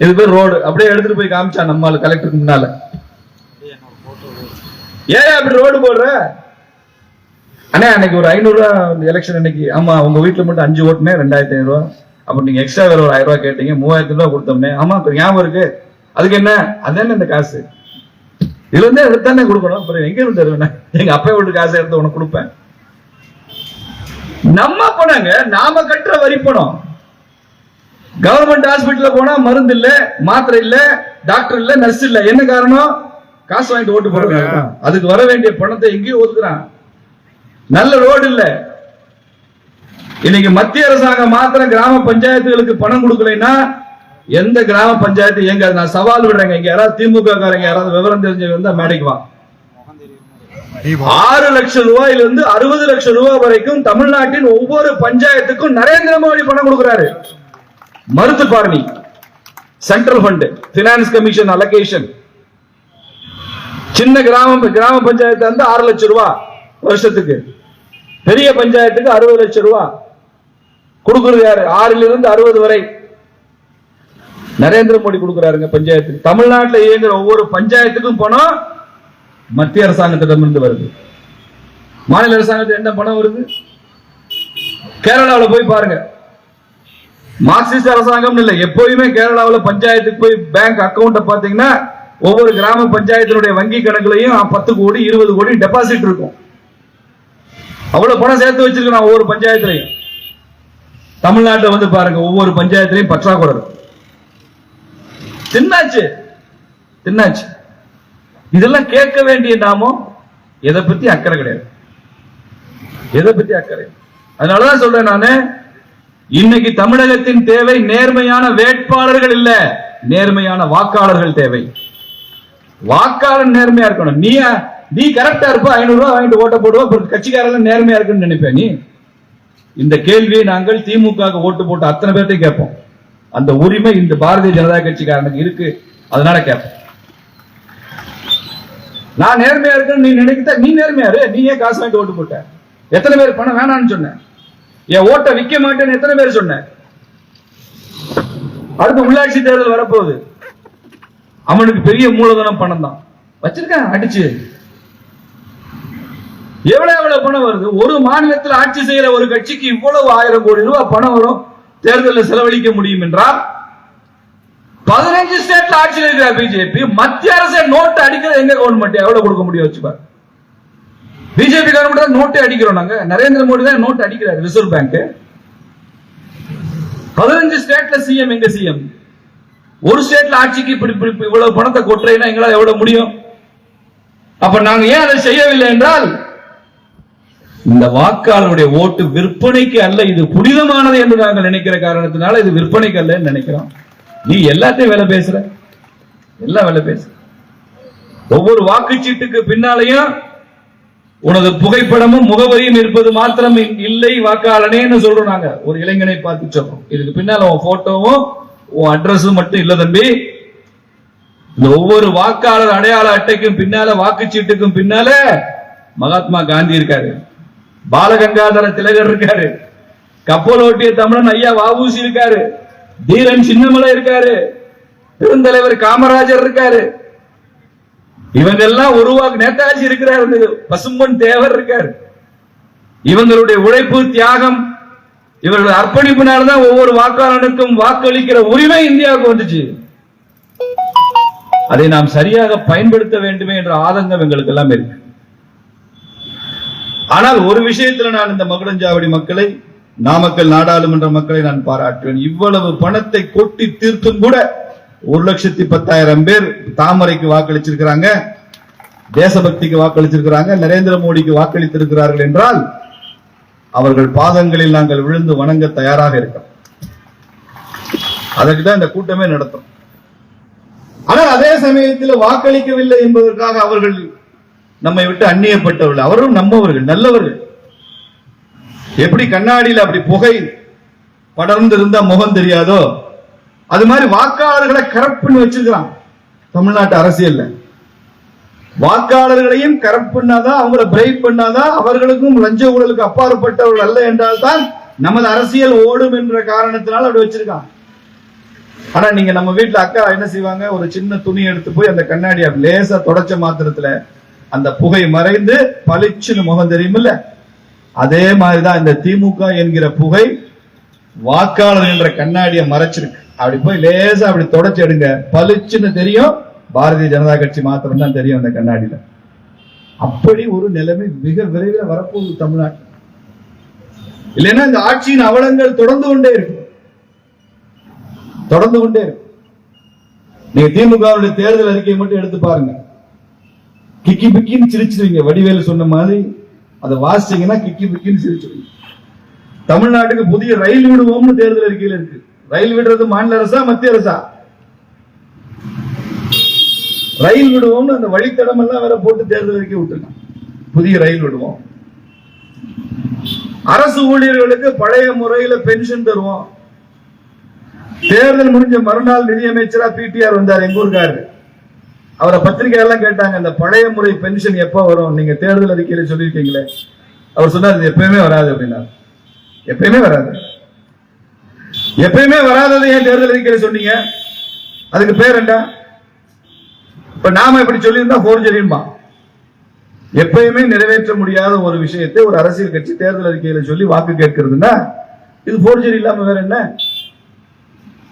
இது பேர் ரோடு. அப்படியே எடுத்துட்டு போய் காமிச்சா நம்மால கலெக்டருக்கு முன்னால. ஏன் அப்படி ரோடு போடுற? அண்ணே அன்னைக்கு ஒரு ஐநூறு ரூபா எலெக்ஷன் அன்னைக்கு. ஆமா உங்க வீட்டுல மட்டும் அஞ்சு ஓட்டுனே ரெண்டாயிரத்தி ஐநூறு ரூபா அப்ப நீங்க எக்ஸ்ட்ரா வேற ஒரு ஆயிரம் ரூபாய் கேட்டீங்க. மூவாயிரத்தி ரூபாய் கொடுத்தோம்னே. ஆமா இப்ப ஞாபகம் இருக்கு. அதுக்கு என்ன? அதானே இந்த காசு. இதுல இருந்தே எடுத்தானே கொடுக்கணும். அப்புறம் எங்க இருந்து தருவேன் எங்க அப்பா வீட்டு காசை எடுத்து உனக்கு கொடுப்பேன். நம்ம பணங்க நாம கட்டுற வரி பணம். கவர்மெண்ட் ஹாஸ்பிட்டல்ல போனா மருந்து இல்ல மாத்திரை இல்ல டாக்டர் இல்ல நர்ஸ் இல்ல. என்ன காரணம்? காசு வாங்கிட்டு ஓட்டு போடுறாங்க அதுக்கு வர வேண்டிய பணத்தை எங்கேயும் ஒதுக்குறான். நல்ல ரோடு இல்ல. இன்னைக்கு மத்திய அரசாங்கம் மாத்திரம் கிராம பஞ்சாயத்துகளுக்கு பணம் கொடுக்கலைன்னா எந்த கிராம பஞ்சாயத்து எங்க நான் சவால் விடுறேங்க. இங்க யாராவது திமுக காரங்க யாராவது விவரம் தெரிஞ்சவங்க வந்தா மேடைக்கு வா. ஆறு லட்சம் ரூபாயில இருந்து அறுபது லட்சம் ரூபாய் வரைக்கும் தமிழ்நாட்டின் ஒவ்வொரு பஞ்சாயத்துக்கும் நரேந்திர மோடி பணம் கொடுக்கிறாரு. மருத்து காரணி central fund finance commission allocation சின்ன கிராம கிராம பஞ்சாயத்து வந்து ஆறு லட்சம் ரூபா வருஷத்துக்கு. பெரிய பஞ்சாயத்துக்கு அறுபது லட்சம் ரூபா. கொடுக்குறது யாரு? ஆறுல இருந்து அறுபது வரை. நரேந்திர மோடி கொடுக்கிறாருங்க பஞ்சாயத்துக்கு. தமிழ்நாட்டில் இயங்குற ஒவ்வொரு பஞ்சாயத்துக்கும் பணம் மத்திய அரசாங்கத்திடமிருந்து வருது. மாநில அரசாங்கத்துக்கு என்ன பணம் வருது? கேரளாவில் போய் பாருங்க. மார்க்சிஸ்ட் அரசாங்கம் இல்லை. எப்போயுமே கேரளாவில் பஞ்சாயத்துக்கு போய் பேங்க் அக்கவுண்ட பாத்தீங்கன்னா ஒவ்வொரு கிராம பஞ்சாயத்தினுடைய வங்கி கணக்குலையும் பத்து கோடி இருபது கோடி டெபாசிட் இருக்கும். அவ்வளவு பணம் சேர்த்து வச்சிருக்கேன் ஒவ்வொரு பஞ்சாயத்துலையும். தமிழ்நாட்டில் வந்து பாருங்க ஒவ்வொரு பஞ்சாயத்துலையும் பற்றாக்குறை. தின்னாச்சு. தின்னாச்சு. இதெல்லாம் கேட்க வேண்டிய நாமோ எதை பத்தி அக்கறை கிடையாது. எதை பத்தி அக்கறை? அதனாலதான் சொல்றேன் நானு இன்னைக்கு தமிழகத்தின் தேவை நேர்மையான வேட்பாளர்கள் இல்ல நேர்மையான வாக்காளர்கள் தேவை. வாக்காளர் நேர்மையா இருக்கணும். நீ நீ கரெக்டா இருப்ப ஐநூறு ரூபாய் வாங்கிட்டு ஓட்ட போடுவா அப்புறம் கட்சிக்காரர்கள் நேர்மையா இருக்குன்னு நினைப்பேன் நீ? இந்த கேள்வியை நாங்கள் திமுக ஓட்டு போட்டு அத்தனை பேர்த்தையும் கேட்போம். அந்த உரிமை இந்த பாரதிய ஜனதா கட்சிக்காரனுக்கு இருக்கு. அதனால கேட்போம். நான் நேர்மையா இருக்கேன்னு நீ நினைக்கிட்ட நீ நேர்மையாரு நீ ஏன் காசு வாங்கிட்டு ஓட்டு போட்ட. எத்தனை பேர் பணம் வேணாம்னு சொன்னேன் என் ஓட்டை விற்க மாட்டேன்னு எத்தனை பேர் சொன்னேன்? அடுத்து உள்ளாட்சி தேர்தல் வரப்போகுது. அவனுக்கு பெரிய மூலதனம் பணம் தான். வச்சிருக்கேன் அடிச்சு. எவ்வளவு எவ்வளவு பணம் வருது? ஒரு மாநிலத்தில் ஆட்சி செய்யற ஒரு கட்சிக்கு இவ்வளவு ஆயிரம் கோடி ரூபாய் பணம் வரும்? தேர்தலில் செலவழிக்க முடியும் என்றால் பதினஞ்சு ஸ்டேட்ல ஆட்சியில் இருக்கிற பிஜேபி மத்திய அரசு நோட்டு அடிக்கிறது எங்க கவர்மெண்ட் எவ்வளவு கொடுக்க முடியும் வச்சுப்பாரு? பிஜேபி கவர்மெண்ட் தான் நோட்டு அடிக்கிறோம் நாங்க. நரேந்திர மோடி தான் நோட்டு அடிக்கிறார் ரிசர்வ் பேங்க் பதினஞ்சு ஸ்டேட்ல சிஎம் எங்க சிஎம் ஒரு ஸ்டேட்ல ஆட்சிக்கு இப்படி இப்படி இப்படி இவ்வளவு பணத்தை கொட்டுறீங்கன்னா எங்களால் எவ்வளவு முடியும்? அப்ப நாங்க ஏன் அதை செய்யவில்லை என்றால் இந்த வாக்காளருடைய ஓட்டு விற்பனைக்கு அல்ல இது புனிதமானது என்று நாங்கள் நினைக்கிற காரணத்தினால இது விற்பனைக்கு அல்லன்னு நினைக்கிறோம். நீ எல்லாத்தையும் வேலை பேசுற. எல்லாம் வேலை பேசுற ஒவ்வொரு வாக்குச்சீட்டுக்கு பின்னாலையும் உனது புகைப்படமும் முகவரியும் இருப்பது மாத்திரம் இல்லை வாக்காளனேன்னு சொல்றோம் நாங்க. ஒரு இளைஞனை பார்த்து சொல்றோம். இதுக்கு பின்னால உன் போட்டோவும் உன் அட்ரஸும் மட்டும் இல்ல தம்பி. இந்த ஒவ்வொரு வாக்காளர் அடையாள அட்டைக்கும் பின்னால வாக்குச்சீட்டுக்கும் பின்னால மகாத்மா காந்தி இருக்காரு. பாலகங்காதர திலகர் இருக்காரு. கப்பல் ஓட்டிய தமிழன் ஐயா வாவூசி இருக்காரு. தீரன் சின்னமலை இருக்காரு. பெருந்தலைவர் காமராஜர் இருக்காரு. இவங்க எல்லாம் உருவாக்கு நேதாஜி இருக்கிறார். பசும்பன் தேவர் இருக்கார். இவங்களுடைய உழைப்பு தியாகம் இவர்களுடைய அர்ப்பணிப்பினால்தான் ஒவ்வொரு வாக்காளனுக்கும் வாக்களிக்கிற உரிமை இந்தியாவுக்கு வந்துச்சு. அதை நாம் சரியாக பயன்படுத்த வேண்டுமே என்ற ஆதங்கம் எங்களுக்கு எல்லாம் இருக்கு. ஆனால் ஒரு விஷயத்துல நான் இந்த மகுடஞ்சாவடி மக்களை நாமக்கல் நாடாளுமன்ற மக்களை நான் பாராட்டுவேன். இவ்வளவு பணத்தை கொட்டி தீர்த்தும் கூட ஒரு லட்சத்தி பத்தாயிரம் பேர் தாமரைக்கு வாக்களிச்சிருக்கிறாங்க தேசபக்திக்கு வாக்களிச்சிருக்கிறாங்க நரேந்திர மோடிக்கு வாக்களித்திருக்கிறார்கள் என்றால் அவர்கள் பாதங்களில் நாங்கள் விழுந்து வணங்க தயாராக இருக்கிறோம் அதற்கு தான் இந்த கூட்டமே நடத்தும். ஆனால் அதே சமயத்தில் வாக்களிக்கவில்லை என்பதற்காக அவர்கள் நம்மை விட்டு அந்நியப்பட்டவர்கள். அவரும் நம்மவர்கள் நல்லவர்கள். எப்படி கண்ணாடியில் அப்படி புகை படர்ந்து இருந்தா முகம் தெரியாதோ? அது மாதிரி வாக்காளர்களை கரப்புன்னு வச்சிருக்கிறான் தமிழ்நாட்டு அரசியல்ல. வாக்காளர்களையும் கரெக்ட் பண்ணாதான் அவங்கள பிரேக் பண்ணாதான் அவர்களுக்கும் லஞ்ச ஊழலுக்கு அப்பாற்பட்டவர்கள் அல்ல என்றால் தான் நமது அரசியல் ஓடும் என்ற காரணத்தினால் அப்படி வச்சிருக்கான் ஆனா நீங்க நம்ம வீட்டுல அக்கா என்ன செய்வாங்க? ஒரு சின்ன துணி எடுத்து போய் அந்த கண்ணாடியை லேசா தொடச்ச மாத்திரத்துல அந்த புகை மறைந்து பளிச்சுன்னு முகம் தெரியுமில்ல? அதே மாதிரிதான் இந்த திமுக என்கிற புகை வாக்காளர் என்ற கண்ணாடியை மறைச்சிருக்கு. அப்படி போய் லேசா அப்படி தொடச்சு எடுங்க. பளிச்சுன்னு தெரியும். பாரதிய ஜனதா கட்சி மாத்திரம் தான் தெரியும் அந்த கண்ணாடியில. அப்படி ஒரு நிலைமை மிக விரைவில் வரப்போகுது தமிழ்நாட்டில் இல்லைன்னா இந்த ஆட்சியின் அவலங்கள் தொடர்ந்து கொண்டே இருக்கும். தொடர்ந்து கொண்டே இருக்கும். நீங்க திமுகவுடைய தேர்தல் அறிக்கையை மட்டும் எடுத்து பாருங்க. கிக்கி பிக்கின்னு சிரிச்சிருவீங்க. வடிவேலு சொன்ன மாதிரி அதை வாசிச்சீங்கன்னா கிக்கி பிக்கின்னு சிரிச்சிருவீங்க. தமிழ்நாட்டுக்கு புதிய ரயில் விடுவோம்னு தேர்தல் அறிக்கையில் இருக்கு. ரயில் விடுறது மாநில அரசா மத்திய அரசா? ரயில் விடுவோம்னு அந்த வழித்தடம் எல்லாம் வேற போட்டு தேர்தல் வரைக்கும் விட்டுருக்கான். புதிய ரயில் விடுவோம். அரசு ஊழியர்களுக்கு பழைய முறையில பென்ஷன் தருவோம். தேர்தல் முடிஞ்ச மறுநாள் நிதியமைச்சரா பிடிஆர் வந்தார் எங்க ஊருக்காரு அவரை பத்திரிகையெல்லாம் கேட்டாங்க இந்த பழைய முறை பென்ஷன் எப்ப வரும்? நீங்க தேர்தல் அறிக்கையில சொல்லியிருக்கீங்களே. அவர் சொன்னார் எப்பயுமே வராது அப்படின்னா எப்பயுமே வராது. எப்பயுமே வராததை ஏன் தேர்தல் அறிக்கையில சொன்னீங்க? அதுக்கு பேர் என்ன? இப்ப நாம இப்படி சொல்லியிருந்தா போர்ஜரியுமா எப்பயுமே நிறைவேற்ற முடியாத ஒரு விஷயத்தை ஒரு அரசியல் கட்சி தேர்தல் அறிக்கையில சொல்லி வாக்கு கேட்கிறதுன்னா இது போர்ஜரி இல்லாம வேற என்ன?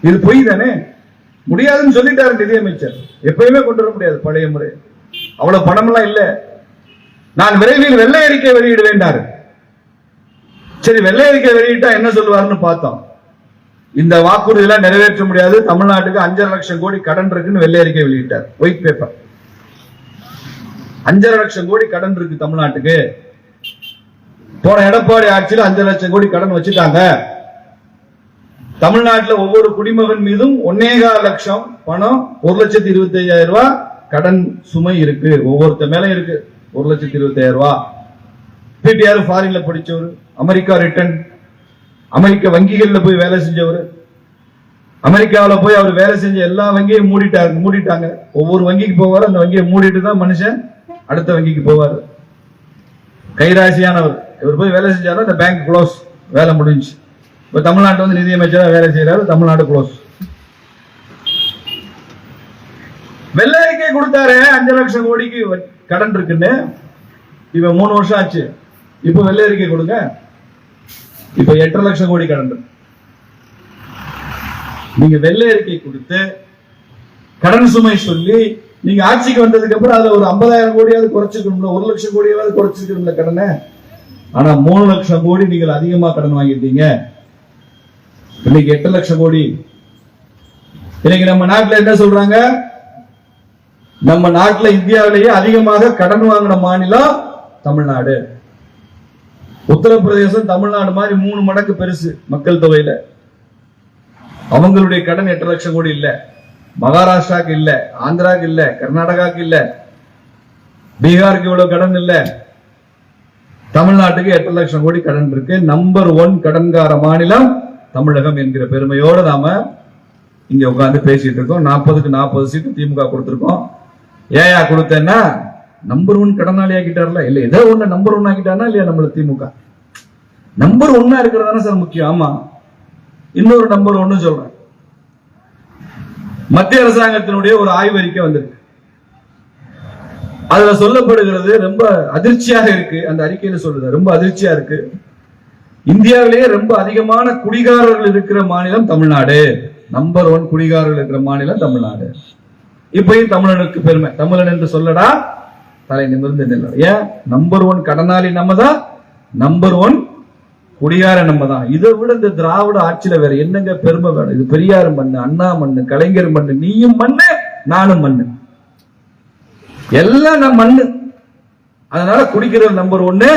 இது பொய் தானே? முடியாதுன்னு சொல்லிட்டாரு நிதியமைச்சர். எப்பயுமே கொண்டு வர முடியாது பழைய முறை. அவ்வளவு பணம்லாம் இல்ல. நான் விரைவில் வெள்ளை அறிக்கை வெளியிடுவேன்டாரு சரி வெள்ளை அறிக்கை வெளியிட்டா என்ன சொல்லுவாருன்னு பார்த்தோம். இந்த வாக்குறுதியெல்லாம் நிறைவேற்ற முடியாது. தமிழ்நாட்டுக்கு அஞ்சரை லட்சம் கோடி கடன் இருக்குன்னு வெள்ளை அறிக்கை வெளியிட்டார். ஒயிட் பேப்பர் அஞ்சரை லட்சம் கோடி கடன் இருக்கு தமிழ்நாட்டுக்கு. போன எடப்பாடி ஆட்சியில் அஞ்சரை லட்சம் கோடி கடன் வச்சுட்டாங்க. தமிழ்நாட்டில் ஒவ்வொரு குடிமகன் மீதும் ஒன்னேகா லட்சம் பணம் ஒரு லட்சத்தி இருபத்தி ஐயாயிரம் ரூபாய் கடன் சுமை இருக்கு. ஒவ்வொருத்த மேல இருக்கு. ஒரு லட்சத்தி இருபத்தி ஐயாயிரம் ரூபாய் பிடிஆர் ஃபாரின்ல படிச்சவர். அமெரிக்கா ரிட்டர்ன் அமெரிக்க வங்கிகள்ல போய் வேலை செஞ்சவர். அமெரிக்காவில் போய் அவர் வேலை செஞ்ச எல்லா வங்கியும் மூடிட்டார் மூடிட்டாங்க. ஒவ்வொரு வங்கிக்கு போவார் அந்த வங்கியை மூடிட்டு தான் மனுஷன் அடுத்த வங்கிக்கு போவார். கைராசியானவர். இவர் போய் வேலை செஞ்சாரு அந்த பேங்க் க்ளோஸ் வேலை முடிஞ்சு. இப்போ தமிழ்நாட்டு வந்து நிதியமைச்சராக வேலை செய்யறாரு தமிழ்நாடு க்ளோஸ் வெள்ளை அறிக்கை கொடுத்தாரு அஞ்சு லட்சம் கோடிக்கு கடன் இருக்குன்னு. இப்போ மூணு வருஷம் ஆச்சு. இப்போ வெள்ளை அறிக்கை கொடுங்க. இப்ப எட்டரை லட்சம் கோடி கடன் நீங்க வெள்ளை அறிக்கை கொடுத்து கடன் சுமை சொல்லி நீங்க ஆட்சிக்கு வந்ததுக்கு அப்புறம் அதுல ஒரு ஐம்பதாயிரம் கோடியாவது குறைச்சிக்கணும்ல ஒரு லட்சம் கோடியாவது குறைச்சிக்கணும்ல கடனை? ஆனா மூணு லட்சம் கோடி நீங்கள் அதிகமா கடன் வாங்கிட்டீங்க இன்னைக்கு எட்டு லட்சம் கோடி. இன்னைக்கு நம்ம நாட்டுல என்ன சொல்றாங்க? நம்ம நாட்டுல இந்தியாவிலேயே அதிகமாக கடன் வாங்கின மாநிலம் தமிழ்நாடு. உத்தரப்பிரதேசம் தமிழ்நாடு மாதிரி மூணு மடங்கு பெருசு மக்கள் தொகையில. அவங்களுடைய கடன் எட்டு லட்சம் கோடி இல்ல. மகாராஷ்டிராக்கு இல்ல ஆந்திராக்கு இல்ல கர்நாடகாக்கு இல்ல. பீகாருக்கு இவ்வளவு கடன் இல்ல. தமிழ்நாட்டுக்கு எட்டு லட்சம் கோடி கடன் இருக்கு. நம்பர் ஒன் கடன்கார மாநிலம் தமிழகம் என்கிற பெருமையோடு நாம இங்க உட்காந்து பேசிட்டு இருக்கோம். நாற்பதுக்கு நாற்பது சீட்டு திமுக கொடுத்திருக்கோம். ஏயா கொடுத்தேன்னா நம்பர் ஒன் கடனாளி ஆக்கிட்டார்ல? இல்ல ஏதோ ஒண்ணு நம்பர் ஒன் ஆகிட்டாரா இல்லையா நம்மள திமுக? நம்பர் ஒன்னா இருக்கிறது சார் முக்கியம். ஆமா. இன்னொரு நம்பர் ஒன்னு சொல்றேன். மத்திய அரசாங்கத்தினுடைய ஒரு ஆய்வறிக்கை வந்திருக்கு. அதுல சொல்லப்படுகிறது ரொம்ப அதிர்ச்சியாக இருக்கு. அந்த அறிக்கையில சொல்லுது ரொம்ப அதிர்ச்சியா இருக்கு. இந்தியாவிலேயே ரொம்ப அதிகமான குடிகாரர்கள் இருக்கிற மாநிலம் தமிழ்நாடு. நம்பர் ஒன் குடிகாரர்கள் இருக்கிற மாநிலம் தமிழ்நாடு. இப்பயும் தமிழனுக்கு பெருமை. தமிழன் என்று சொல்லடா தலை நிமிர்ந்து நில்லு. ஏன்? நம்பர் ஒன் கடனாளி நம்ம தான் நம்பர் ஒன் குடியார நம்ம தான் இதை விட இந்த திராவிட ஆட்சியில வேற என்னங்க பெருமை வேணும்? இது பெரியார் மண்ணு அண்ணா மண்ணு கலைஞர் மண்ணு நீயும் மண்ணு நானும் மண்ணு. எல்லாம் நம்ம மண்ணு. அதனால குடிக்கிறது நம்பர் ஒன்னு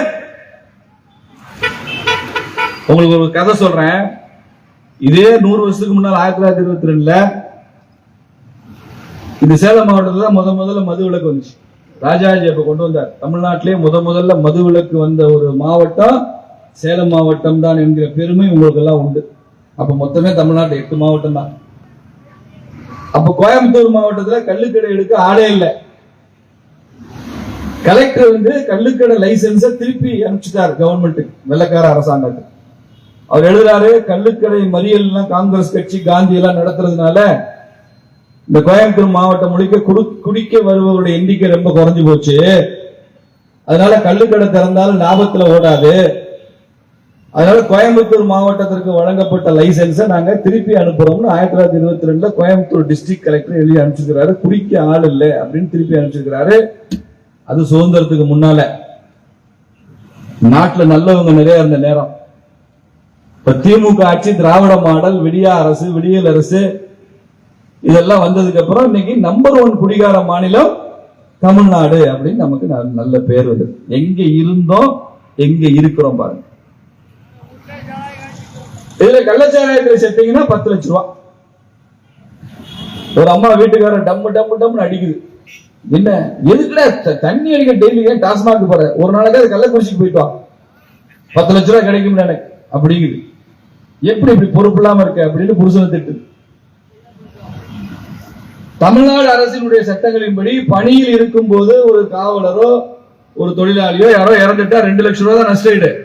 உங்களுக்கு ஒரு கதை சொல்றேன். இதே நூறு வருஷத்துக்கு முன்னால் ஆயிரத்தி தொள்ளாயிரத்தி இருபத்தி ரெண்டுல இந்த சேலம் மாவட்டத்துல முத முதல்ல மது விலக்கு வந்துச்சு. ராஜாஜி அப்ப கொண்டு வந்தார். தமிழ்நாட்டிலே முத முதல்ல மதுவிலக்கு வந்த ஒரு மாவட்டம் சேலம் மாவட்டம் தான் என்கிற பெருமை உங்களுக்கு எல்லாம் உண்டு. அப்ப மொத்தமே தமிழ்நாட்டு எட்டு மாவட்டம் தான். அப்ப கோயம்புத்தூர் மாவட்டத்துல கல்லுக்கடை எடுக்க ஆளே இல்லை. கலெக்டர் வந்து கல்லுக்கடை லைசன்ஸை திருப்பி அனுப்பிச்சிட்டார் கவர்மெண்ட்டுக்கு வெள்ளக்கார அரசாங்கத்துக்கு. அவர் எழுதுறாரு கல்லுக்கடை மறியல் எல்லாம் காங்கிரஸ் கட்சி காந்தி எல்லாம் நடத்துறதுனால இந்த கோயம்புத்தூர் மாவட்டம் முழுக்க குடு குடிக்க வருபவருடைய எண்ணிக்கை ரொம்ப குறைஞ்சு போச்சு. அதனால கள்ளுக்கடை திறந்தாலும் லாபத்துல ஓடாது. அதனால கோயம்புத்தூர் மாவட்டத்திற்கு வழங்கப்பட்ட லைசன்ஸை நாங்க திருப்பி அனுப்புறோம்னு ஆயிரத்தி தொள்ளாயிரத்தி இருபத்தி ரெண்டுல கோயம்புத்தூர் டிஸ்ட்ரிக்ட் கலெக்டர் எழுதி அனுப்பிச்சிருக்கிறாரு. குடிக்க ஆள் இல்லை அப்படின்னு திருப்பி அனுப்பிச்சிருக்கிறாரு. அது சுதந்திரத்துக்கு முன்னால. நாட்டுல நல்லவங்க நிறைய இருந்த நேரம். இப்ப திமுக ஆட்சி திராவிட மாடல் விடியா அரசு விடியல் அரசு இதெல்லாம் வந்ததுக்கு அப்புறம் இன்னைக்கு நம்பர் ஒன் குடிகார மாநிலம் தமிழ்நாடு அப்படின்னு நமக்கு நல்ல பேர் வருது. எங்க இருந்தோம் எங்க இருக்கிறோம் பாருங்க. இதுல கள்ளச்சாராயத்துல செத்தீங்கன்னா பத்து லட்ச ரூபா. ஒரு அம்மா வீட்டுக்கார டம்மு டம்மு டம்னு அடிக்குது. என்ன எதுக்குடா தண்ணி அடிக்க டெய்லி ஏன் டாஸ்மாக் போற? ஒரு நாளைக்கு அது கள்ளக்குறிச்சிக்கு போயிட்டு வா. பத்து லட்ச ரூபா கிடைக்கும் எனக்கு. அப்படிங்குது. எப்படி இப்படி பொறுப்பு இல்லாம இருக்க? அப்படின்னு புருஷனை திட்டு தமிழ்நாடு அரசினுடைய சட்டங்களின்படி பணியில் இருக்கும்போது ஒரு காவலரோ ஒரு தொழிலாளியோ யாரோ இறந்துட்டா ரெண்டு லட்சம் ரூபாய் தான் நஷ்டஈடு.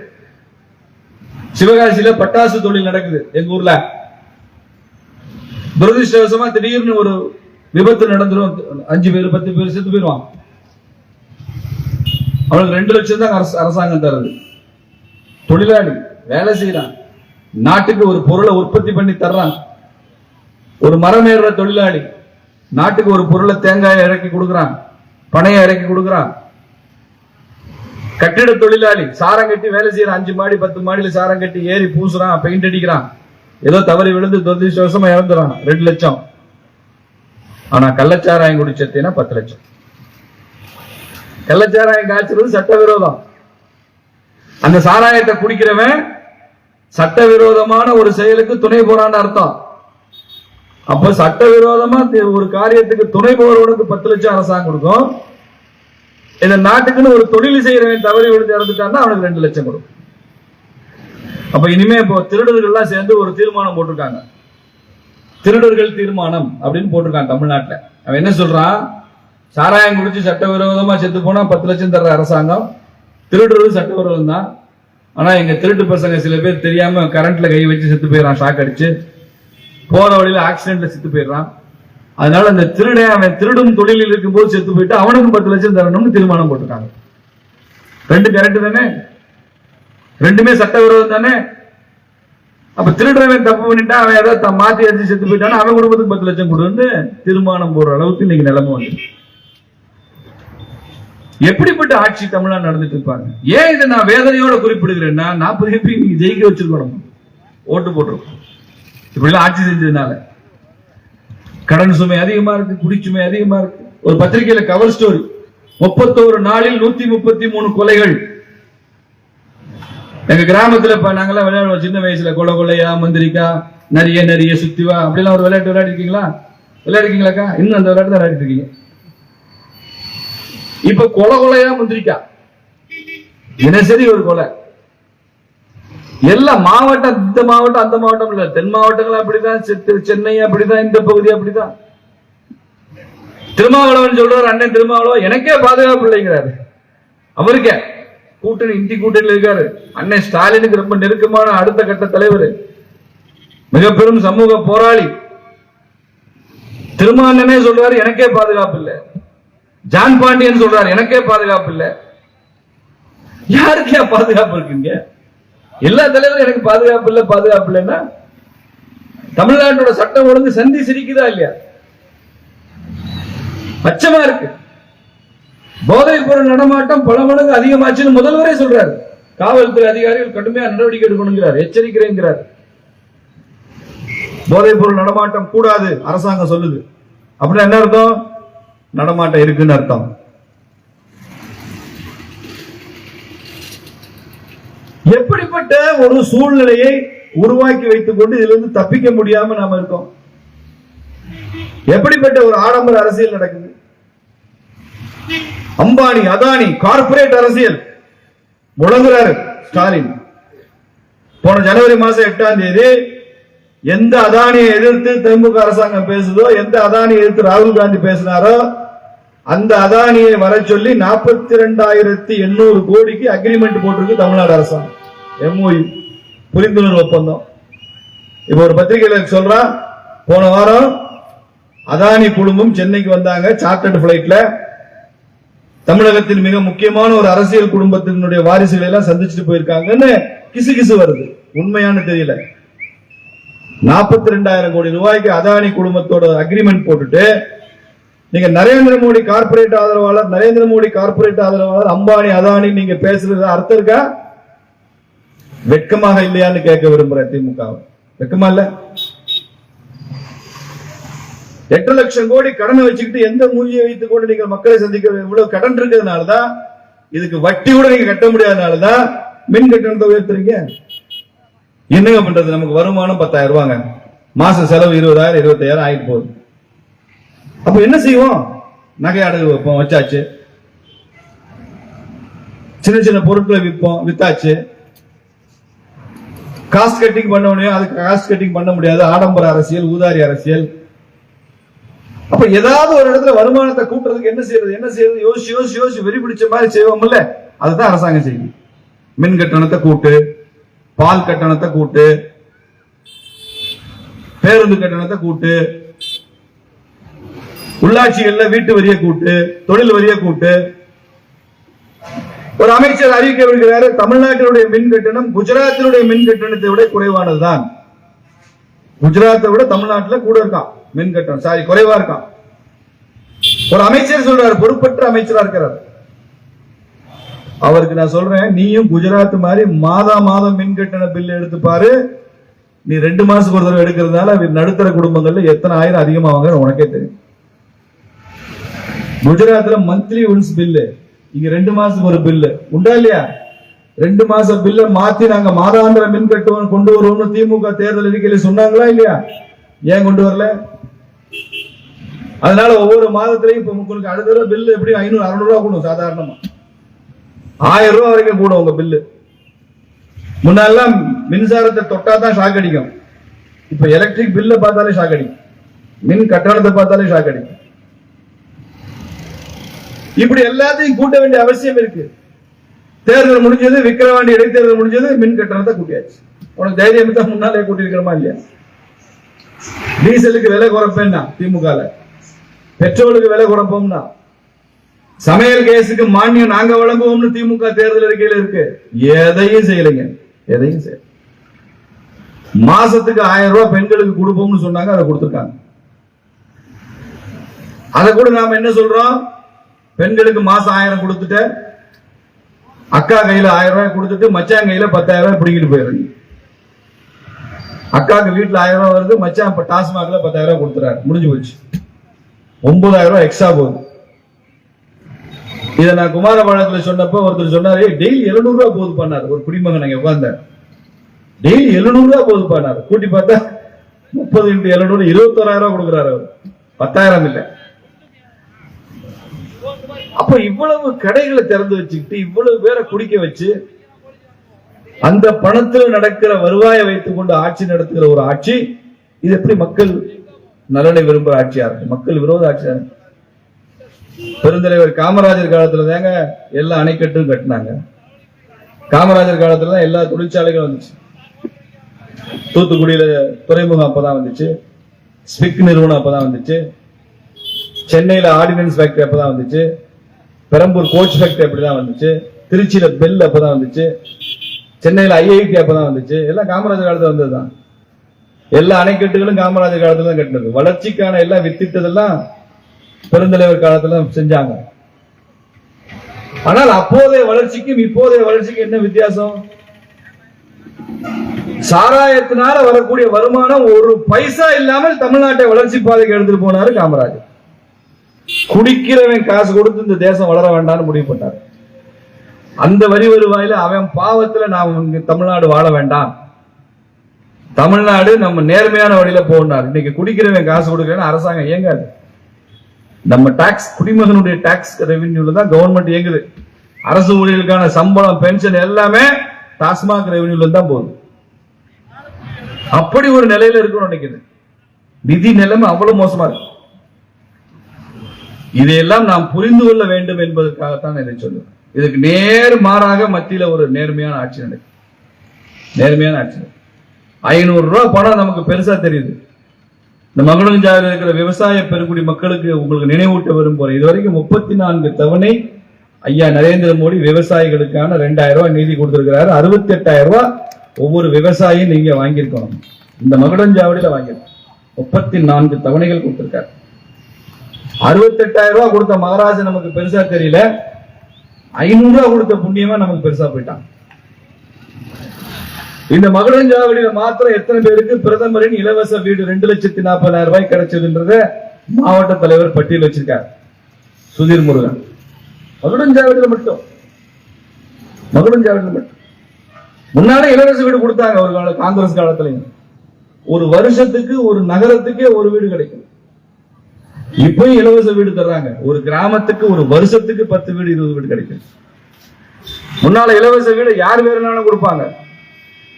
சிவகாசியில பட்டாசு தொழில் நடக்குது எங்க ஊர்ல. துரதிருஷ்டவசமா திடீர்னு ஒரு விபத்து நடந்துரும். அஞ்சு பேர் பத்து பேர் செத்து போயிடுவான் அவனுக்கு ரெண்டு லட்சம் தான் அரசு- அரசாங்கம் தருது. தொழிலாளி வேலை செய்யறான் நாட்டுக்கு ஒரு பொருளை உற்பத்தி பண்ணி தர்றான். ஒரு மரம் ஏறுற தொழிலாளி நாட்டுக்கு ஒரு பொருளை தேங்காயை இறக்கி கொடுக்குறான். பனையை இறக்கி கொடுக்கறான். கட்டிட தொழிலாளி சாரம் கட்டி வேலை செய்யறான் அஞ்சு மாடி பத்து மாடியில சாரம் கட்டி ஏறி பூசுறான் பெயிண்ட் அடிக்கிறான். ஏதோ தவறி விழுந்து துரதிருஷ்டவசமா இறந்துறான். ரெண்டு லட்சம். ஆனா கள்ளச்சாராயம் குடிச்சத்தினா பத்து லட்சம். கள்ளச்சாராயம் காய்ச்சறது சட்டவிரோதம். அந்த சாராயத்தை குடிக்கிறவன் சட்டவிரோதமான ஒரு செயலுக்கு துணை போறான்னு அர்த்தம். அப்ப சட்டவிரோதமா ஒரு காரியத்துக்கு துணை போறவனுக்கு பத்து லட்சம் அரசாங்கம் கொடுக்கும். இந்த நாட்டுக்குன்னு ஒரு தொழில் செய்யறவன் தவறி விழுந்து இறந்துட்டான்னா அவனுக்கு ரெண்டு லட்சம் கொடுக்கும். அப்ப இனிமே இப்போ திருடர்கள்லாம் சேர்ந்து ஒரு தீர்மானம் போட்டிருக்காங்க. திருடர்கள் தீர்மானம் அப்படின்னு போட்டிருக்கான் தமிழ்நாட்டில். அவன் என்ன சொல்றான்? சாராயம் குடிச்சு சட்டவிரோதமா செத்து போனா பத்து லட்சம் தர்ற அரசாங்கம். திருடுறது சட்டவிரோதம் தான் ஆனா எங்க திருட்டு பசங்க சில பேர் தெரியாம கரண்ட்ல கை வச்சு செத்து போயிடறான் ஷாக் அடிச்சு. போற வழியில ஆக்சிடென்ட்ல செத்து போயிடுறான். அதனால அந்த திருடன் அவன் திருடும் தொழிலில் இருக்கும்போது செத்து போயிட்டு அவனுக்கும் பத்து லட்சம் தரணும்னு தீர்மானம் போட்டிருக்காங்க. ரெண்டு கரெக்ட் தானே? ரெண்டுமே சட்டவிரோதம் தானே? அப்ப திருடுறவன் தப்பு பண்ணிட்டா அவன் ஏதாவது மாத்தி அடிச்சு செத்து போயிட்டானா அவன் குடும்பத்துக்கு பத்து லட்சம் கொடுன்னு தீர்மானம் போடுற அளவுக்கு இன்னைக்கு நிலைமை வந்து. எப்படிப்பட்ட ஆட்சி தமிழ்நாடு நடந்துட்டு இருப்பாங்க? ஏன் இதை நான் வேதனையோட குறிப்பிடுகிறேன்னா நாற்பது எம்பி நீங்க ஜெயிக்க வச்சிருக்கணும். ஓட்டு போட்டிருக்கோம். இப்படிலாம் ஆட்சி செஞ்சதுனால. கடன் சுமை அதிகமா இருக்கு குடிச்சுமை அதிகமா இருக்கு. ஒரு பத்திரிகையில கவர் ஸ்டோரி முப்பத்தோரு நாளில் நூத்தி முப்பத்தி மூணு கொலைகள். எங்க கிராமத்துல இப்ப நாங்கெல்லாம் விளையாடுவோம். சின்ன வயசுல கொலை கொலையா மந்திரிக்கா நிறைய நிறைய சுத்திவா அப்படிலாம் ஒரு விளையாட்டு விளையாடிருக்கீங்களா? விளையாடிருக்கீங்களாக்கா? இன்னும் அந்த விளையாட்டு தான் விளையாடிட்டு இருக்கீங்க இப்ப கொலை கொலையா மந்திரிக்கா? தினசரி ஒரு கொலை. எல்லா மாவட்டம் இந்த மாவட்டம் அந்த மாவட்டம் இல்ல. தென் மாவட்டங்கள் அப்படிதான் செ- சென்னை அப்படிதான் இந்த பகுதி அப்படிதான் திருமாவளவன் சொல்றாரு அண்ணன் திருமாவளவன் எனக்கே பாதுகாப்பு இல்லைங்கிறாரு அவருக்கே. கூட்டணி இந்தி கூட்டணியில் இருக்காரு. அண்ணன் ஸ்டாலினுக்கு ரொம்ப நெருக்கமான அடுத்த கட்ட தலைவர். மிக பெரும் சமூக போராளி. திருமாவளவனே சொல்றாரு எனக்கே பாதுகாப்பு இல்லை ஜான் பாண்டியன் சொல்றாரு எனக்கே பாதுகாப்பு இல்லை யாருக்கு பாதுகாப்பு இருக்குங்க? எல்லா தலைவரும் எனக்கு பாதுகாப்பு இல்லை பாதுகாப்பு இல்லைன்னா தமிழ்நாட்டோட சட்டம் ஒழுங்கு சந்தி சிரிக்குதா இல்லையா? பச்சமா இருக்கு. போதைப் பொருள் நடமாட்டம் பல மடங்கு அதிகமாச்சுன்னு முதல்வரே சொல்றாரு. காவல்துறை அதிகாரிகள் கடுமையா நடவடிக்கை எடுக்கணுங்கிறார் எச்சரிக்கிறேங்கிறார் போதைப் பொருள் நடமாட்டம் கூடாது அரசாங்கம் சொல்லுது. அப்படின்னா என்ன அர்த்தம்? நடமாட்டம் இருக்குன்னு அர்த்தம். எப்படிப்பட்ட ஒரு சூழ்நிலையை உருவாக்கி வைத்துக் கொண்டு இதுல இருந்து தப்பிக்க முடியாம நாம இருக்கோம்? எப்படிப்பட்ட ஒரு ஆடம்பர அரசியல் நடக்குது? அம்பானி அதானி கார்ப்பரேட் அரசியல். முழங்குறாரு ஸ்டாலின். போன ஜனவரி மாசம் எட்டாம் தேதி எந்த அதானியை எதிர்த்து திமுக அரசாங்கம் பேசுதோ எந்த அதானியை எதிர்த்து ராகுல் காந்தி பேசினாரோ அந்த அதானியை வர சொல்லி நாற்பத்தி ரெண்டாயிரத்தி எண்ணூறு கோடிக்கு அக்ரிமெண்ட் போட்டிருக்கு தமிழ்நாடு அரசாங்கம். எம்ஓயு புரிந்துணர்வு ஒப்பந்தம். இப்ப ஒரு பத்திரிகையில சொல்றா போன வாரம் அதானி குடும்பம் சென்னைக்கு வந்தாங்க சார்ட்டர்ட் பிளைட்ல தமிழகத்தின் மிக முக்கியமான ஒரு அரசியல் குடும்பத்தினுடைய வாரிசுகளை எல்லாம் சந்திச்சுட்டு போயிருக்காங்கன்னு கிசு கிசு வருது. உண்மையானு தெரியல. நாற்பத்தி ரெண்டாயிரம் கோடி ரூபாய்க்கு அதானி குடும்பத்தோட அக்ரிமெண்ட் போட்டுட்டு நீங்க நரேந்திர மோடி கார்ப்பரேட் ஆதரவாளர் நரேந்திர மோடி கார்ப்பரேட் ஆதரவாளர் அம்பானி அதானி நீங்க பேசுறது அர்த்தம் இருக்கா? வெட்கமாக இல்லையான்னு கேட்க விரும்புறேன் திமுக வெட்கமா இல்ல? எட்டு லட்சம் கோடி கடனை வச்சுக்கிட்டு எந்த மூலியை வைத்து கொண்டு நீங்கள் மக்களை சந்திக்க இவ்வளவு கடன் இருக்கிறதுனாலதான் இதுக்கு வட்டி கூட நீங்க கட்ட முடியாதனாலதான் மின் கட்டணத்தை உயர்த்துறீங்க. என்னங்க பண்றது? நமக்கு வருமானம் பத்தாயிரம் ரூபாங்க. மாச செலவு இருபதாயிரம் இருபத்தாயிரம் ஆயிட்டு போகுது. அப்ப என்ன செய்வோம்? நகை அடகு வைப்போம் வச்சாச்சு. சின்ன சின்ன பொருட்களை விற்போம் வித்தாச்சு. காஸ்ட் கட்டிங் பண்ண முடியும் அதுக்கு காஸ்ட் கட்டிங் பண்ண முடியாது. ஆடம்பர அரசியல் ஊதாரி அரசியல். அப்ப ஏதாவது ஒரு இடத்துல வருமானத்தை கூட்டுறதுக்கு என்ன செய்யறது? என்ன செய்யறது? யோசிச்சு யோசிச்சு யோசிச்சு வெறி பிடிச்ச மாதிரி செய்வோம்ல. அதுதான் அரசாங்கம் செய்யும். மின் கட்டணத்தை கூட்டு பால் கட்டணத்தை கூட்டு பேருந்து கட்டணத்தை கூட்டு உள்ளாட்சிகள்ல வீட்டு வரிய கூட்டு தொழில் வரிய கூட்டு. ஒரு அமைச்சர் அறிவிக்க விடுகிறாரு தமிழ்நாட்டினுடைய மின் கட்டணம் குஜராத்தினுடைய மின் கட்டணத்தை விட குறைவானதுதான் குஜராத்தை விட தமிழ்நாட்டுல கூட இருக்கான் மின் கட்டணம். சாரி குறைவா இருக்கான் ஒரு அமைச்சர் சொல்றாரு பொறுப்பற்ற அமைச்சரா இருக்கிறார். அவருக்கு நான் சொல்றேன் நீயும் குஜராத் மாதிரி மாதா மாதம் மின் கட்டண பில் எடுத்து பாரு. நீ ரெண்டு மாசத்துக்கு ஒரு தடவை எடுக்கிறதுனால நடுத்தர குடும்பங்கள்ல எத்தனை ஆயிரம் அதிகமாவாங்க உனக்கே தெரியும். குஜராத்ல மந்த்லி ஒன்ஸ் பில்லு இங்க ரெண்டு மாசம் ஒரு பில்லு உண்டா இல்லையா? ரெண்டு மாசம் பில்ல மாத்தி நாங்க மாதாந்திர மின் கட்டுவோம் கொண்டு வருவோம்னு திமுக தேர்தல் அறிக்கையில சொன்னாங்களா இல்லையா? ஏன் கொண்டு வரல? அதனால ஒவ்வொரு மாதத்திலையும் இப்ப உங்களுக்கு அடுத்த தடவை பில்லு எப்படியும் ஐநூறு அறுநூறு ரூபா கூடும் சாதாரணமா. ஆயிரம் ரூபா வரைக்கும் கூடும் உங்க பில்லு முன்னெல்லாம் மின்சாரத்தை தொட்டா தான் ஷாக் அடிக்கும். இப்ப எலக்ட்ரிக் பில்ல பார்த்தாலே ஷாக் அடிக்கும். மின் கட்டணத்தை பார்த்தாலே ஷாக் அடிக்கும். இப்படி எல்லாத்தையும் கூட்ட வேண்டிய அவசியம் இருக்கு. தேர்தல் முடிஞ்சது விக்கிரவாண்டி இடைத்தேர்தல் முடிஞ்சது மின் கட்டணத்தை கூட்டியாச்சு. உனக்கு தைரியம் தான் முன்னாலே கூட்டியிருக்கிறோமா இல்லையா? டீசலுக்கு விலை குறைப்பேன்னா திமுக பெட்ரோலுக்கு விலை குறைப்போம்னா. சமையல் கேஸுக்கு மானியம் நாங்க வழங்குவோம்னு திமுக தேர்தல் அறிக்கையில இருக்கு. எதையும் செய்யலைங்க. எதையும் செய்யல. மாசத்துக்கு ஆயிரம் ரூபாய் பெண்களுக்கு கொடுப்போம்னு சொன்னாங்க அதை கொடுத்துருக்காங்க. அதை கூட நாம என்ன சொல்றோம்? பெண்களுக்கு மாசம் ஆயிரம் கொடுத்துட்டு அக்கா கையில ஆயிரம் ரூபாய் கொடுத்துட்டு மச்சான் கையில பத்தாயிரம் ரூபாய் பிடிக்கிட்டு போயிருங்க அக்காக்கு வீட்டுல ஆயிரம் ரூபாய் வருது மச்சான் இப்ப டாஸ்மாக்ல பத்தாயிரம் ரூபாய் கொடுத்துறாரு. முடிஞ்சு போச்சு. ஒன்பதாயிரம் ரூபாய் எக்ஸ்ட்ரா போகுது. இதை நான் குமாரபாளையத்துல சொன்னப்போ ஒருத்தர் சொன்னாரு டெய்லி எழுநூறு ரூபாய் போது பண்ணாரு. ஒரு குடிமகன் அங்க உட்கார்ந்தார். டெய்லி எழுநூறு ரூபாய் போது பண்ணாரு. கூட்டி பார்த்தா முப்பது இன்ட்டு எழுநூறு இருபத்தோராயிரம் ரூபாய் கொடுக்குறாரு அவர். பத்தாயிரம் இல்லை. அப்ப இவ்வளவு கடைகளை திறந்து வச்சுக்கிட்டு இவ்வளவு பேரை குடிக்க வச்சு அந்த பணத்தில் நடக்கிற வருவாயை வைத்துக் கொண்டு ஆட்சி நடத்துகிற ஒரு ஆட்சி இது எப்படி மக்கள் நலனை விரும்புகிற ஆட்சியா இருக்கு? மக்கள் விரோத ஆட்சியா இருக்கு? பெருந்தலைவர் காமராஜர் காலத்துல தாங்க எல்லா அணைக்கட்டும் கட்டினாங்க. காமராஜர் காலத்துல தான் எல்லா தொழிற்சாலைகளும் வந்துச்சு. தூத்துக்குடியில துறைமுகம் அப்பதான் வந்துச்சு. ஸ்பிக் நிறுவனம் அப்பதான் வந்துச்சு. சென்னையில ஆர்டினன்ஸ் ஃபேக்டரி அப்பதான் வந்துச்சு. பெரம்பூர் கோச் ஃபேக்டரி அப்படிதான் வந்துச்சு. திருச்சியில பெல் அப்பதான் வந்துச்சு. சென்னையில ஐஐடி அப்பதான் வந்துச்சு. எல்லாம் காமராஜர் காலத்துல வந்ததுதான். எல்லா அணைக்கட்டுகளும் காமராஜர் காலத்துல தான் கட்டினது. வளர்ச்சிக்கான எல்லாம் வித்திட்டதெல்லாம் பெருந்தலைவர் காலத்துல செஞ்சாங்க. ஆனால் அப்போதைய வளர்ச்சிக்கும் இப்போதைய வளர்ச்சிக்கும் என்ன வித்தியாசம்? சாராயத்தினால வரக்கூடிய வருமானம் ஒரு பைசா இல்லாமல் தமிழ்நாட்டை வளர்ச்சி பாதைக்கு எடுத்துட்டு போனாரு காமராஜர். குடிக்கிறவன் காசு கொடுத்து இந்த தேசம் வளர வேண்டாம்னு முடிவு பண்ணார் அந்த வரி வருவாயில அவன் பாவத்துல நாம் இங்க தமிழ்நாடு வாழ வேண்டாம். தமிழ்நாடு நம்ம நேர்மையான வழியில போனார் இன்னைக்கு குடிக்கிறவன் காசு கொடுக்கலன்னு அரசாங்கம் இயங்காது. நம்ம டாக்ஸ் குடிமகனுடைய டாக்ஸ் ரெவென்யூல தான் கவர்மெண்ட் இயங்குது. அரசு ஊழியர்களுக்கான சம்பளம் பென்ஷன் எல்லாமே டாஸ்மாக் ரெவென்யூல தான் போகுது. அப்படி ஒரு நிலையில இருக்கும்னு நினைக்குது நிதி நிலைமை அவ்வளவு மோசமா இருக்கு. இதையெல்லாம் நாம் புரிந்து கொள்ள வேண்டும் என்பதற்காகத்தான் இதை சொல்லுவேன் இதுக்கு நேர் மாறாக மத்தியில ஒரு நேர்மையான ஆட்சி நடக்கும் நேர்மையான ஆட்சி ஐநூறு ரூபா பணம் நமக்கு பெருசா தெரியுது. இந்த மகளஞ்சாவில் இருக்கிற விவசாய பெருங்குடி மக்களுக்கு உங்களுக்கு நினைவூட்ட விரும்புகிறேன் இதுவரைக்கும் முப்பத்தி நான்கு தவணை ஐயா நரேந்திர மோடி விவசாயிகளுக்கான ரெண்டாயிரம் ரூபாய் நிதி கொடுத்திருக்கிறாரு. அறுபத்தி எட்டாயிரம் ரூபாய் ஒவ்வொரு விவசாயியும் நீங்க வாங்கியிருக்கணும். இந்த மகுடஞ்சாவடியில வாங்கியிருக்கோம் முப்பத்தி நான்கு தவணைகள் கொடுத்திருக்காரு. அறுபத்தெட்டாயிரம் ரூபாய் கொடுத்த மகாராஜன் நமக்கு பெருசா தெரியல. ஐநூறு ரூபாய் கொடுத்த புண்ணியமா நமக்கு பெருசா போயிட்டான். இந்த மகுடஞ்சாவடியில மாத்திரம் எத்தனை பேருக்கு? பிரதமரின் இலவச வீடு ரெண்டு லட்சத்தி நாற்பதாயிரம் ரூபாய் கிடைச்சதுன்றத மாவட்ட தலைவர் பட்டியல் வச்சிருக்கார். சுதீர் முருகன். மகுடஞ்சாவடியில மட்டும். மகுடஞ்சாவடியில மட்டும். முன்னாலே இலவச வீடு கொடுத்தாங்க ஒரு காங்கிரஸ் காலத்துலயும். ஒரு வருஷத்துக்கு ஒரு நகரத்துக்கே ஒரு வீடு கிடைக்கும். இப்பயும் இலவச வீடு தர்றாங்க. ஒரு கிராமத்துக்கு ஒரு வருஷத்துக்கு பத்து வீடு இருபது வீடு கிடைக்கும். முன்னால இலவச வீடு யார் வேணும்னாலும் கொடுப்பாங்க.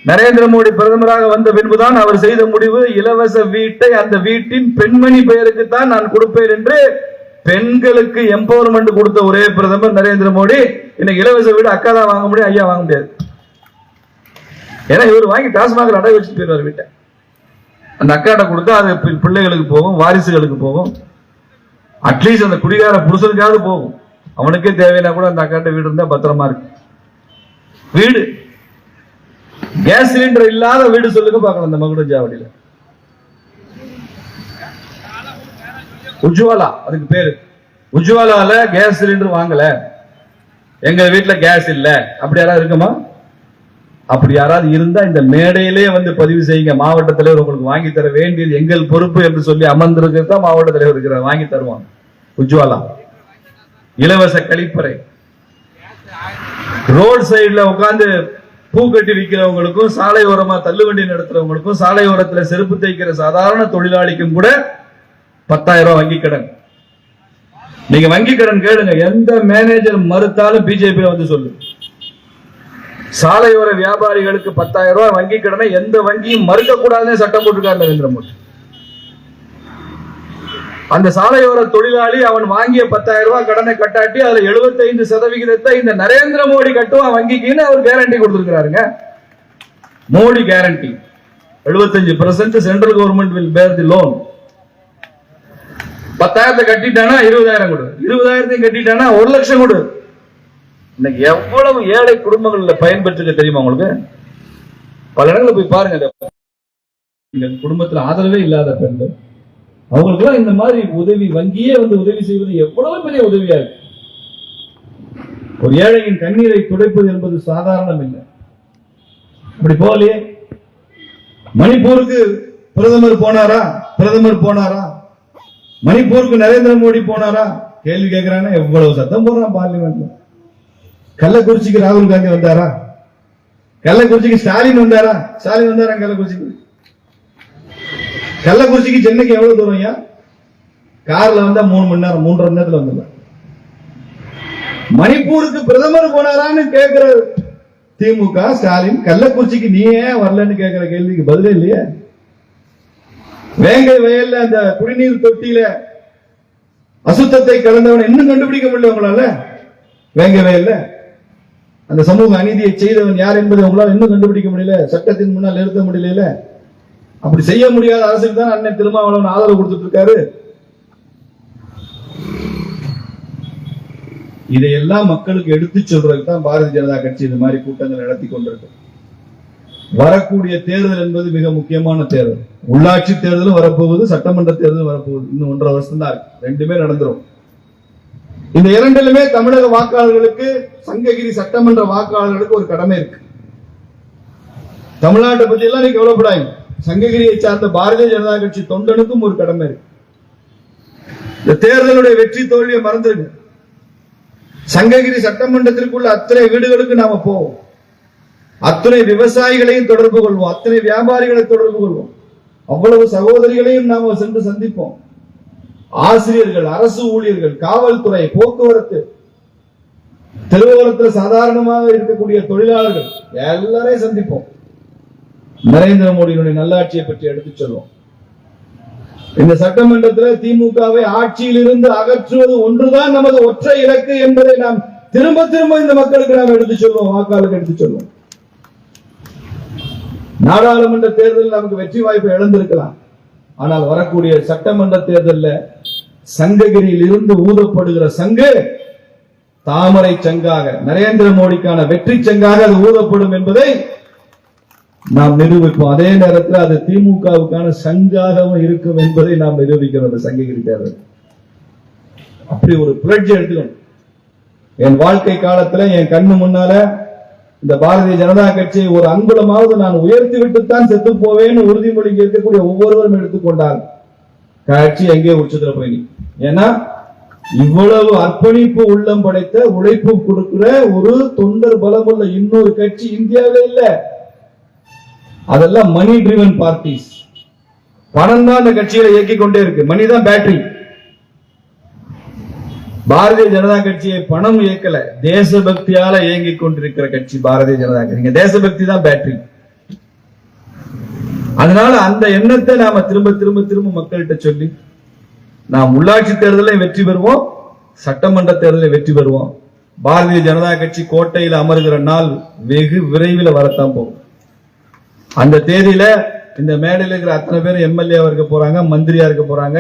நரேந்திர மோடி பிரதமராக வந்த பின்புதான் அவர் செய்த முடிவு இலவச வீட்டை அந்த வீட்டின் பெண்மணி பெயருக்கு தான் நான் கொடுப்பேன் என்று பெண்களுக்கு எம்பவர்மெண்ட் கொடுத்த ஒரே பிரதமர் நரேந்திர மோடி. இன்னைக்கு இலவச வீடு அக்கா தான் வாங்க முடியும் ஐயா வாங்க முடியாது. ஏன்னா இவர் வாங்கி டாஸ்மாக அடகு வச்சுட்டு போயிடுவார் வீட்டை. அந்த அக்காட்ட கொடுத்தா அது பிள்ளைகளுக்கு போகும் வாரிசுகளுக்கு போகும். அட்லீஸ்ட் அந்த குடிகார புருஷனுக்காவது போகும். அவனுக்கே தேவையில்லை கூட அந்த அக்காட்ட வீடு இருந்தா பத்திரமா இருக்கு. வீடு. கேஸ் சிலிண்டர் இல்லாத வீடு சொல்லுங்க பார்க்கலாம் இந்த மகுடஞ்சாவடியில உஜ்வாலா அதுக்கு பேரு. உஜ்வாலால கேஸ் சிலிண்டர் வாங்கல. எங்க வீட்டுல கேஸ் இல்ல. அப்படி யாராவது இருக்குமா? அப்படி யாராவது இருந்தா இந்த மேடையிலே வந்து பதிவு செய்யுங்க. மாவட்ட தலைவர் உங்களுக்கு வாங்கி தர வேண்டியது எங்கள் பொறுப்பு என்று சொல்லி அமர்ந்திருக்கிறது தான் மாவட்ட தலைவர் இருக்கிறார். வாங்கி தருவாங்க. உஜ்வாலா. இலவச கழிப்பறை. ரோட் சைடுல உட்கார்ந்து பூ கட்டி விற்கிறவங்களுக்கும் சாலை ஓரமா தள்ளுவண்டி நடத்துறவங்களுக்கும் சாலை ஓரத்துல செருப்பு தைக்கிற சாதாரண தொழிலாளிக்கும் கூட பத்தாயிரம் ரூபாய் வங்கி கடன். நீங்க வங்கி கடன் கேளுங்க. எந்த மேனேஜர் மறுத்தாலும் பிஜேபி வந்து சொல்லுங்க சாலையோர வியாபாரிகளுக்கு பத்தாயிரம் ரூபாய் வங்கி கடனை எந்த வங்கியும் மறுக்க கூடாதுன்னு சட்டம் போட்டிருக்காரு நரேந்திர மோடி. அந்த சாலையோர தொழிலாளி அவன் வாங்கிய பத்தாயிரம் ரூபாய் கடனை கட்டாட்டி அதுல 75% சதவிகிதத்தை இந்த நரேந்திர மோடி கட்டுவான் வங்கிக்குன்னு அவர் guarantee கொடுத்திருக்கிறாருங்க. Modi guarantee 75% percent central government will bear the loan பத்தாயிரத்தை கட்டிட்டானா இருபதாயிரம் கொடு. இருபதாயிரத்தையும் கட்டிட்டானா ஒரு லட்சம் கொடு. இன்னைக்கு எவ்வளவு ஏழை குடும்பங்கள்ல பயன்பெற்றுக்க தெரியுமா உங்களுக்கு? பல இடங்களை போய் பாருங்க இந்த- குடும்பத்துல ஆதரவே இல்லாத பெண்கள். அவங்களுக்கெல்லாம் இந்த மாதிரி உதவி வங்கியே வந்து உதவி செய்வது எவ்வளவு பெரிய உதவியா இருக்கு. ஒரு ஏழையின் கண்ணீரை துடைப்பது என்பது சாதாரணம் இல்லை. அப்படி போகலையே. மணிப்பூருக்கு பிரதமர் போனாரா? பிரதமர் போனாரா? மணிப்பூருக்கு நரேந்திர மோடி போனாரா? கேள்வி கேட்கிறானே எவ்வளவு சத்தம் போடுறான் பார்லிமெண்ட்ல. கள்ளக்குறிச்சிக்கு ராகுல் காந்தி வந்தாரா? கள்ளக்குறிச்சிக்கு ஸ்டாலின் வந்தாரா? ஸ்டாலின் வந்தாரா கள்ளக்குறிச்சிக்கு? கள்ளக்குறிச்சிக்கு சென்னைக்கு எவ்வளவு தூரம் ஐயா? கார்ல வந்தா மூணு மணி நேரம் மூன்றரை மணி நேரத்துல வந்துடலாம். மணிப்பூருக்கு பிரதமர் போனாரான்னு கேட்கிற திமுக ஸ்டாலின் கள்ளக்குறிச்சிக்கு நீ ஏன் வரலன்னு கேட்கிற கேள்விக்கு பதிலே இல்லையே. வேங்கை வயல்ல அந்த குடிநீர் தொட்டியில அசுத்தத்தை கலந்தவனை இன்னும் கண்டுபிடிக்க முடியல உங்களால? வேங்கை வயல்ல? அந்த சமூக அநீதியை செய்தவன் யார் என்பதை உங்களால் இன்னும் கண்டுபிடிக்க முடியல சட்டத்தின் முன்னால் நிறுத்த முடியல அப்படி செய்ய முடியாத அரசுக்கு தான் அண்ணன் திருமாவளவன் ஆதரவு கொடுத்துட்டு இருக்காரு. இதையெல்லாம் மக்களுக்கு எடுத்து சொல்றதுக்கு தான் பாரதிய ஜனதா கட்சி இந்த மாதிரி கூட்டங்கள் நடத்தி கொண்டிருக்கு. வரக்கூடிய தேர்தல் என்பது மிக முக்கியமான தேர்தல். உள்ளாட்சி தேர்தலும் வரப்போகுது சட்டமன்ற தேர்தலும் வரப்போகுது. இன்னும் ஒன்றரை வருஷம் தான் இருக்கு. ரெண்டுமே நடந்துரும். இந்த இரண்டிலுமே தமிழக வாக்காளர்களுக்கு சங்ககிரி சட்டமன்ற வாக்காளர்களுக்கு ஒரு கடமை இருக்கு. தமிழ்நாட்டை பத்தி எல்லாம் நீங்க கவலைப்படாங்க சங்ககிரியை சார்ந்த பாரதிய ஜனதா கட்சி தொண்டனுக்கும் ஒரு கடமை இருக்கு. இந்த தேர்தலுடைய வெற்றி தோல்வியை மறந்துருங்க சங்ககிரி சட்டமன்றத்திற்குள்ள அத்தனை வீடுகளுக்கு நாம போவோம். அத்தனை விவசாயிகளையும் தொடர்பு கொள்வோம். அத்தனை வியாபாரிகளை தொடர்பு கொள்வோம். அவ்வளவு சகோதரிகளையும் நாம சென்று சந்திப்போம். ஆசிரியர்கள் அரசு ஊழியர்கள் காவல்துறை போக்குவரத்து திருவோரத்தில் சாதாரணமாக இருக்கக்கூடிய தொழிலாளர்கள் எல்லாரையும் சந்திப்போம். நரேந்திர மோடியினுடைய நல்லாட்சியை பற்றி எடுத்துச் சொல்வோம். இந்த சட்டமன்றத்தில் திமுகவை ஆட்சியில் இருந்து அகற்றுவது ஒன்றுதான் நமது ஒற்றை இலக்கு என்பதை நாம் திரும்ப திரும்ப இந்த மக்களுக்கு நாம் எடுத்துச் சொல்வோம் வாக்காளருக்கு எடுத்துச் சொல்வோம். நாடாளுமன்ற தேர்தலில் நமக்கு வெற்றி வாய்ப்பு இழந்திருக்கலாம். ஆனால் வரக்கூடிய சட்டமன்ற தேர்தலில் சங்ககிரியில் இருந்து ஊதப்படுகிற சங்கு தாமரை சங்காக நரேந்திர மோடிக்கான வெற்றி சங்காக அது ஊதப்படும் என்பதை நாம் நிரூபிப்போம். அதே நேரத்தில் அது திமுகவுக்கான சங்காகவும் இருக்கும் என்பதை நாம் நிரூபிக்கிறோம் அந்த சங்ககிரி தேர்தல். அப்படி ஒரு புரட்சி எடுத்துக்கணும். என் வாழ்க்கை காலத்துல என் கண்ணு முன்னால இந்த பாரதிய ஜனதா கட்சியை ஒரு அங்குலமாவது நான் உயர்த்தி விட்டுத்தான் செத்து போவேன்னு உறுதிமொழி கேட்கக்கூடிய ஒவ்வொருவரும் எடுத்துக்கொண்டார் கட்சி எங்கே உச்சத்துல போய் ஏன்னா இவ்வளவு அர்ப்பணிப்பு உள்ளம் படைத்த உழைப்பு கொடுக்கிற ஒரு தொண்டர் பலமுள்ள இன்னொரு கட்சி இந்தியாவே இல்ல. அதெல்லாம் மணி ட்ரிவன் பார்ட்டிஸ் பணம் தான் அந்த கட்சியில இயக்கி கொண்டே இருக்கு. மணி தான் பேட்டரி பாரதிய ஜனதா கட்சியை பணம் இயக்கல. தேசபக்தியால இயங்கி கொண்டிருக்கிற கட்சி பாரதிய ஜனதா கட்சி. தேசபக்தி தான் பேட்டரி அதனால அந்த எண்ணத்தை நாம திரும்ப திரும்ப திரும்ப மக்கள்கிட்ட சொல்லி நாம் உள்ளாட்சி தேர்தலில் வெற்றி பெறுவோம் சட்டமன்ற தேர்தலில் வெற்றி பெறுவோம். பாரதிய ஜனதா கட்சி கோட்டையில் அமர்கிற நாள் வெகு விரைவில் வரத்தான் போகும். அந்த தேதியில இந்த மேடையில் இருக்கிற அத்தனை பேர் எம்எல்ஏவா இருக்க போறாங்க மந்திரியா இருக்க போறாங்க.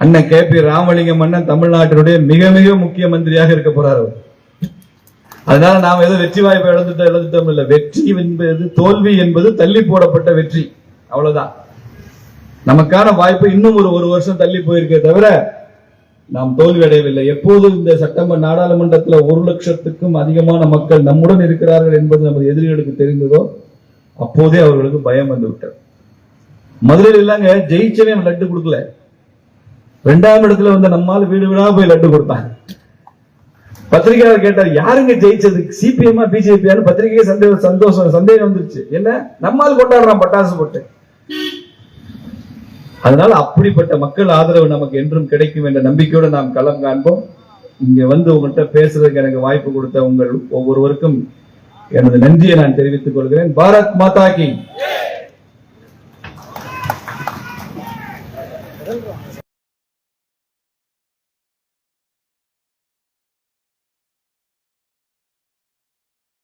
அண்ணன் கே பி ராமலிங்கம் அண்ணன் தமிழ்நாட்டினுடைய மிக மிக முக்கிய மந்திரியாக இருக்க போறாரு அதனால நாம் ஏதோ வெற்றி வாய்ப்பை இழந்துட்டோம் இழந்துட்டோம் இல்லை. வெற்றி என்பது தோல்வி என்பது தள்ளி போடப்பட்ட வெற்றி. அவ்வளவுதான். நமக்கான வாய்ப்பு இன்னும் ஒரு ஒரு வருஷம் தள்ளி போயிருக்கே தவிர நாம் தோல்வி அடையவில்லை எப்போது இந்த சட்டமன்ற நாடாளுமன்றத்தில் ஒரு லட்சத்துக்கும் அதிகமான மக்கள் நம்முடன் இருக்கிறார்கள் என்பது நமது எதிரிகளுக்கு தெரிந்ததோ அப்போதே அவர்களுக்கு பயம் வந்து விட்டது. மதுரையில் இல்லாங்க ஜெயிச்சவே லட்டு கொடுக்கல. ரெண்டாம் இடத்துல வந்து நம்மால் வீடு வீடா போய் லட்டு கொடுத்தாங்க பத்திரிகையாளர் கேட்டார் யாருங்க ஜெயிச்சது? சிபிஎம் பிஜேபியான்னு பத்திரிகை சந்தேகம் சந்தோஷம் சந்தேகம் வந்துருச்சு. என்ன? நம்மால் கொண்டாடுறான் பட்டாசு போட்டு. அதனால அப்படிப்பட்ட மக்கள் ஆதரவு நமக்கு என்றும் கிடைக்கும் என்ற நம்பிக்கையோடு நாம் களம் காண்போம். இங்க வந்து உங்கள்கிட்ட பேசுறதுக்கு எனக்கு வாய்ப்பு கொடுத்த உங்கள் ஒவ்வொருவருக்கும் எனது நன்றியை நான் தெரிவித்துக் கொள்கிறேன். பாரத் மாதா கி.